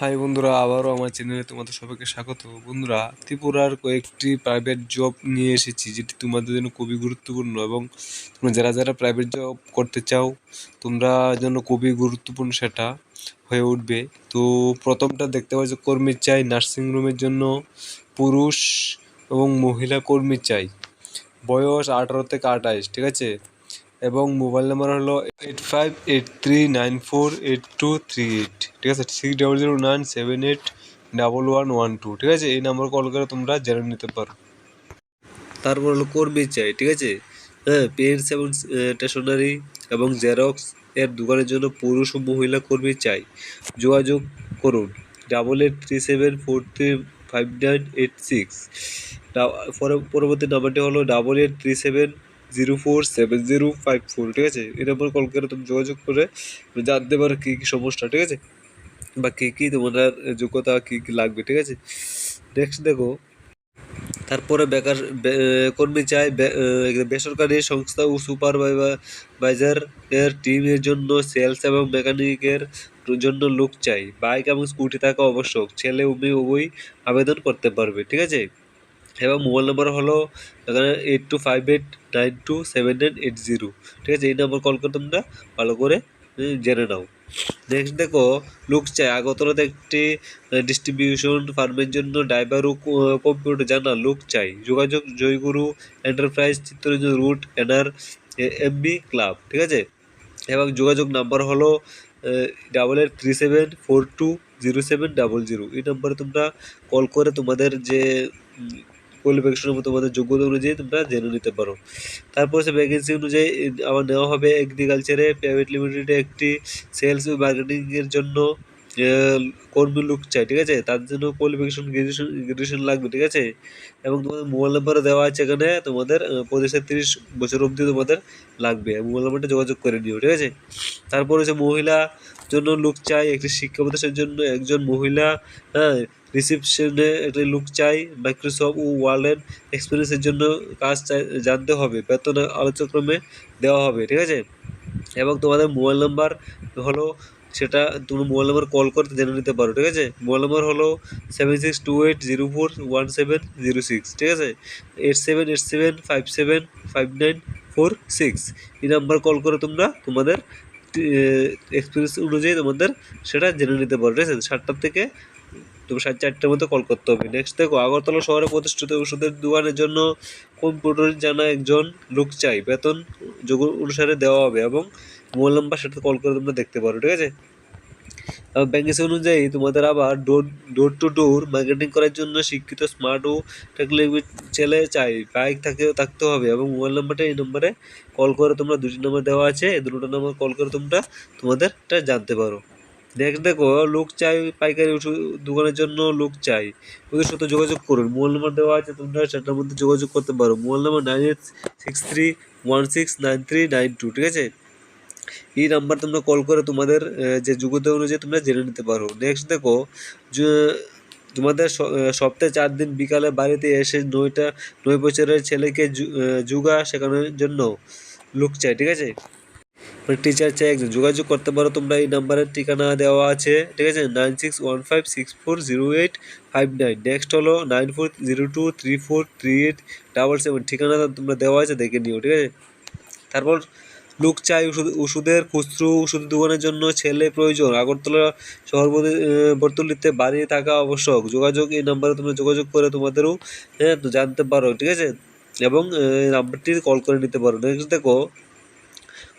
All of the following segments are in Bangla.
হাই বন্ধুরা, আবারও আমার চ্যানেলে তোমাদের সবাইকে স্বাগত। বন্ধুরা, ত্রিপুরার কয়েকটি প্রাইভেট জব নিয়ে এসেছি, যেটি তোমাদের জন্য খুবই গুরুত্বপূর্ণ এবং তোমরা যারা যারা প্রাইভেট জব করতে চাও, তোমরা জন্য খুবই গুরুত্বপূর্ণ সেটা হয়ে উঠবে। তো প্রথমটা দেখতে পাচ্ছ, কর্মী চাই নার্সিং রুমের জন্য পুরুষ এবং মহিলা কর্মী চাই। বয়স আঠারো থেকে আঠাইশ, ঠিক আছে? এবং মোবাইল নাম্বার হলো eight five eight three nine four eight two three eight ঠিক আছে? Six double zero nine seven eight double one one two ঠিক আছে? এই নাম্বার কল করে তোমরা জেনে নিতে পারো। তারপর হলো কর্মী চাই ঠিক আছে? হ্যাঁ পেন্স এবং স্টেশনারি এবং জেরক্স এর দোকানের জন্য পুরুষ ও মহিলা কর্মী চাই যোগাযোগ করুন double eight three seven four three five nine eight six পরবর্তী নাম্বারটি হলো double eight three seven zero four seven zero five four, ঠিক আছে? এই নাম্বার কল করে তুমি যোগাযোগ করে জানতে পারো কী কী সমস্যা, ঠিক আছে? বা কী কী তোমার যোগ্যতা, কী কী লাগবে, ঠিক আছে? নেক্সট দেখো, তারপরে বেকার কর্মী বে- বেসরকারি সংস্থা ও সুপারভাইজার এর টিমের জন্য সেলস এবং মেকানিকের জন্য লোক চাই বাইক এবং স্কুটি থাকা আবশ্যক। ছেলে ও মেয়ে উভয়ই আবেদন করতে পারবে, ঠিক আছে? এবং মোবাইল নাম্বার হলো এখানে eight two five eight nine two seven nine eight zero. ঠিক আছে? এই নাম্বার কল করে তোমরা ভালো করে জেনে নাও। নেক্সট দেখো লুক চাই আগরতলাতে একটি ডিস্ট্রিবিউশন ফার্মের জন্য ড্রাইভার ও কম্পিউটার জানা লুক চাই যোগাযোগ Joyguru enterprise Chittaranjan route NR MB club ঠিক আছে? এবং যোগাযোগ নাম্বার হলো double eight three seven four two zero seven double zero এই নাম্বারে তোমরা কল করে তোমাদের যে কোয়ালিফিকেশন তোমাদের যোগ্যতা অনুযায়ী তোমরা জেনে নিতে পারো। তারপর সে ভ্যাকেন্সি অনুযায়ী আবার নেওয়া হবে এগ্রিকালচারে প্রাইভেট লিমিটেডে একটি সেলস ও মার্কেটিংয়ের জন্য কর্মী লোক চাই, ঠিক আছে? তার জন্য কোয়ালিফিকেশন গ্রাজুয়েশন গ্রাজুয়েশন লাগবে, ঠিক আছে? এবং তোমাদের মোবাইল নাম্বারও দেওয়া আছে এখানে, তোমাদের পঁচিশ তিরিশ বছর অবধি তোমাদের লাগবে। মোবাইল নাম্বারটা যোগাযোগ করে নিও, ঠিক আছে? তারপর হচ্ছে মহিলা জন্য লোক চাই, একটি শিক্ষা প্রতিষ্ঠানের জন্য একজন মহিলা হ্যাঁ রিসেপশনে একটি লুক চাই মাইক্রোসফট ও ওয়ার্ল্ড এক্সপিরিয়েন্সের জন্য কাজ জানতে হবে। বেতন আলোচক্রমে দেওয়া হবে, ঠিক আছে? এবং তোমাদের মোবাইল নাম্বার হলো, সেটা তুমি মোবাইল নাম্বার কল করতে জেনে নিতে পারো, ঠিক আছে? মোবাইল নাম্বার হলো seven six two eight zero four one seven zero six ঠিক আছে? Eight seven eight seven five seven five nine four six এই নাম্বার কল করে তোমরা তোমাদের এক্সপিরিয়েন্স অনুযায়ী তোমাদের সেটা জেনে নিতে পারো, ঠিক আছে? সাতটার থেকে তুমি সাড়ে চারটার মধ্যে কল করতে হবে। নেক্সট দেখো, আগরতলা শহরে প্রতিষ্ঠিত ওষুধের দোকানের জন্য কম্পিউটার জানা একজন লোক চাই। বেতন যোগ অনুসারে দেওয়া হবে এবং মোবাইল নাম্বার সেটা কল করে তোমরা দেখতে পারো, ঠিক আছে? ব্যাঙ্কেস অনুযায়ী তোমাদের আবার door door to door marketing করার জন্য শিক্ষিত স্মার্ট ও টেকনোলজি ছেলে চাই। বাইক থাকে, থাকতে হবে এবং মোবাইল নাম্বারটা এই নম্বরে কল করে তোমরা দুটি নম্বর দেওয়া আছে। এই দুটো নম্বর কল করে তোমরা তোমাদেরটা জানতে পারো। নেক্সট দেখো, লোক চাই পাইকারি ওষুধ দোকানের জন্য লোক চাই। ওদের সাথে যোগাযোগ করুন। মোবাইল নাম্বার দেওয়া আছে তোমরা, সেটার মধ্যে যোগাযোগ করতে পারো। Mobile number nine eight six three one six nine three nine two ঠিক আছে? এই নাম্বার তোমরা কল করে তোমাদের যে যোগ্যতা অনুযায়ী তোমরা জেনে নিতে পারো। নেক্সট দেখো তোমাদের সপ্তাহে চার দিন বিকালে বাড়িতে এসে নয়টা, নয় বছরের ছেলেকে যোগা শেখানোর জন্য লোক চাই ঠিক আছে? মানে টিচার চাই একজন যোগাযোগ করতে পারো, তোমরা এই নাম্বারের ঠিকানা দেওয়া আছে, ঠিক আছে? Nine six one five six four zero eight five nine next হলো nine four zero two three four three eight double seven ঠিকানা তোমরা দেওয়া আছে, দেখে নিও, ঠিক আছে? তারপর লোক চাই ওষুধ, ওষুধের, খুচরো ওষুধের দোকানের জন্য, ছেলে প্রয়োজন। আগরতলা শহর বর্তলিতে বাড়ি থাকা আবশ্যক। যোগাযোগ, এই নাম্বারে তোমরা যোগাযোগ করে তোমাদেরও হ্যাঁ জানতে পারো, ঠিক আছে? এবং নাম্বারটি কল করে নিতে পারো। নেক্সট দেখো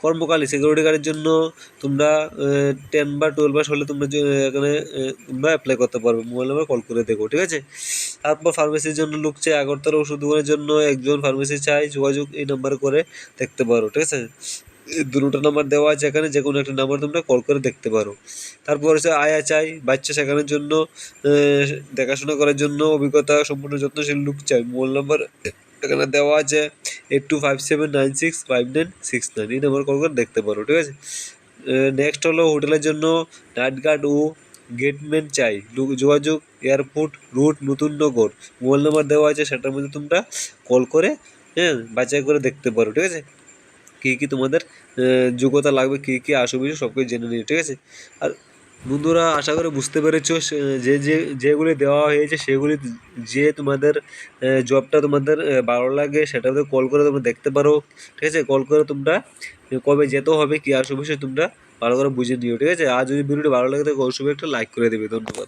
কর্মকালী সিকিউরিটি গার্ডের জন্য তোমরা টেন বা টুয়েলভ পাস হলে তোমরা এখানে তোমরা অ্যাপ্লাই করতে পারবে। মোবাইল নাম্বার কল করে দেখো, ঠিক আছে? তারপর ফার্মেসির জন্য লোক চাই, আগরতলা ওষুধ দোকানের জন্য একজন ফার্মেসি চাই, যোগাযোগ এই নাম্বার করে দেখতে পারো, ঠিক আছে? দুটো নাম্বার দেওয়া আছে এখানে যে কোনো একটা নাম্বার তোমরা কল করে দেখতে পারো। তারপর হচ্ছে আয়া চাই, বাচ্চা শেখানোর জন্য দেখাশোনা করার জন্য অভিজ্ঞতা, সম্পূর্ণ যত্নশীল লোক চাই। মোবাইল নাম্বার এখানে দেওয়া আছে eight two five seven nine six five nine six nine এই নাম্বার কল করে দেখতে পারো, ঠিক আছে? নেক্সট হলো হোটেলের জন্য নাইট গার্ড ও গেটম্যান চাই। যোগাযোগ, এয়ারপোর্ট রুট নতুন নগর। মোবাইল নাম্বার দেওয়া আছে, সেটার মধ্যে তোমরা কল করে হ্যাঁ বাছাই করে দেখতে পারো, ঠিক আছে? কী কী তোমাদের যোগ্যতা লাগবে, কী কী আসবে সব কিছু জেনে নিও, ঠিক আছে? আর বন্ধুরা, আশা করে বুঝতে পেরেছ যে যে, যেগুলি দেওয়া হয়েছে, সেগুলি যে তোমাদের জবটা তোমাদের ভালো লাগে, সেটা কল করে তোমরা দেখতে পারো, ঠিক আছে? কল করে তোমরা কবে যেতে হবে, কি আসবে সে তোমরা ভালো করে বুঝে নিও, ঠিক আছে? আর যদি ভিডিওটি ভালো লাগে, তাহলে অবশ্যই একটা লাইক করে দেবে, ধন্যবাদ।